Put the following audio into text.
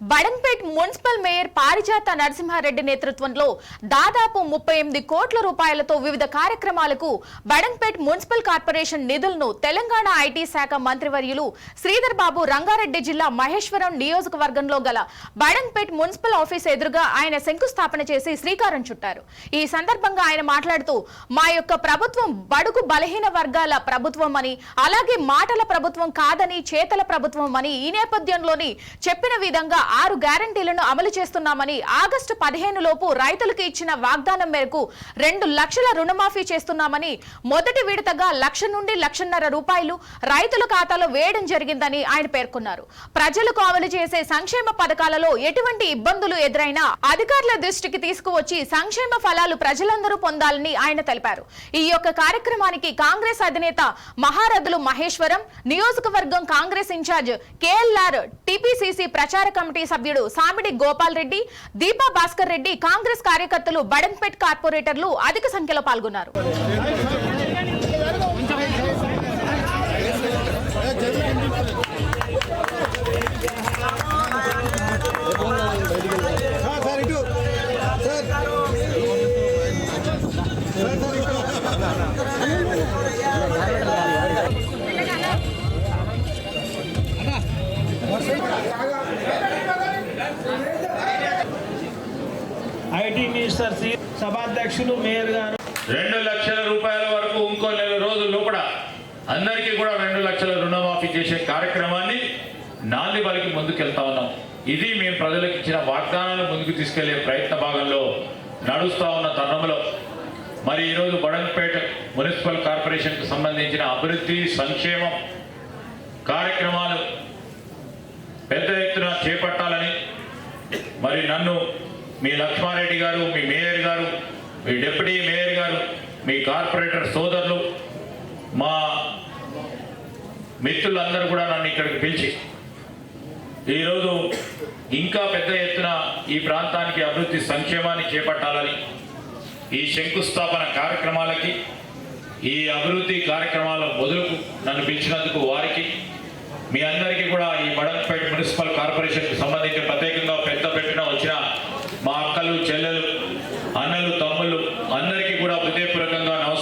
Badanpet municipal mayor పారిజాత నరసింహారెడ్డి నేతృత్వంలో దాదాపు ముప్పై ఎనిమిది కోట్ల రూపాయలతో వివిధ కార్యక్రమాలకు బడన్పేట్ మున్సిపల్ కార్పొరేషన్ నిధులను తెలంగాణ ఐటీ శాఖ మంత్రివర్యులు శ్రీధర్ బాబు రంగారెడ్డి జిల్లా మహేశ్వరం నియోజకవర్గంలో గల బడన్పేట్ మున్సిపల్ ఆఫీస్ ఎదురుగా ఆయన శంకుస్థాపన చేసి శ్రీకారం చుట్టారు. ఈ సందర్భంగా ఆయన మాట్లాడుతూ మా యొక్క ప్రభుత్వం బడుగు బలహీన వర్గాల ప్రభుత్వం అని అలాగే మాటల ప్రభుత్వం కాదని చేతల ప్రభుత్వం అని ఈ నేపథ్యంలోని చెప్పిన విధంగా ఆరు గ్యారంటీలను అమలు చేస్తున్నామని ఆగస్టు పదిహేను లోపు రైతులకు ఇచ్చిన వాగ్దానం మేరకు రెండు లక్షల రుణమాఫీ చేస్తున్నామని మొదటి విడతగా లక్ష నుండి లక్షన్నర రూపాయలు రైతుల ఖాతాలో వేయడం జరిగిందని ఆయన పేర్కొన్నారు. ప్రజలకు అమలు చేసే సంక్షేమ పథకాలలో ఎటువంటి ఇబ్బందులు ఎదురైనా అధికారుల దృష్టికి తీసుకువచ్చి సంక్షేమ ఫలాలు ప్రజలందరూ పొందాలని ఆయన తెలిపారు. ఈ యొక్క కార్యక్రమానికి కాంగ్రెస్ అధినేత మహారథులు మహేశ్వరం నియోజకవర్గం కాంగ్రెస్ ఇన్ఛార్జ్ కేఎల్ఆర్ టిపిసిసి ప్రచార కమిటీ సభ్యుడు సామిడి గోపాల్ రెడ్డి దీపా భాస్కర్ రెడ్డి కాంగ్రెస్ కార్యకర్తలు బడన్పేట్ కార్పొరేటర్లు అధిక సంఖ్యలో పాల్గొన్నారు. సార్ ఐటీ మినిస్టర్ సభాధ్యక్షులు మేయర్ గారు. రెండు లక్షల రూపాయల వరకు ఇంకో నెల రోజుల లోపల అందరికీ కూడా రెండు లక్షల రుణమాఫీ చేసే కార్యక్రమాన్ని నాంది బలికి ముందుకెళ్తా ఉన్నాం. ఇది మేము ప్రజలకు ఇచ్చిన వాగ్దానాలను ముందుకు తీసుకెళ్ళే ప్రయత్న భాగంలో నడుస్తూ ఉన్న తరుణంలో. మరి ఈరోజు బడంపేట మున్సిపల్ కార్పొరేషన్కు సంబంధించిన అభివృద్ధి సంక్షేమం కార్యక్రమాలు పెద్ద ఎత్తున చేపట్టాలని మరి నన్ను మీ లక్ష్మారెడ్డి గారు మీ మేయర్ గారు మీ డిప్యూటీ మేయర్ గారు మీ కార్పొరేటర్ సోదరులు మా మిత్రులందరూ కూడా నన్ను ఇక్కడికి పిలిచి ఈరోజు ఇంకా పెద్ద ఎత్తున ఈ ప్రాంతానికి అభివృద్ధి సంక్షేమాన్ని చేపట్టాలని ఈ శంకుస్థాపన కార్యక్రమాలకి ఈ అభివృద్ధి కార్యక్రమాల మొదలుకు నన్ను పిలిచినందుకు వారికి మీ అందరికీ కూడా ఈ బడంపేట మున్సిపల్ కార్పొరేషన్కి సంబంధించి ప్రత్యేకంగా పెద్ద పెట్టిన వచ్చిన General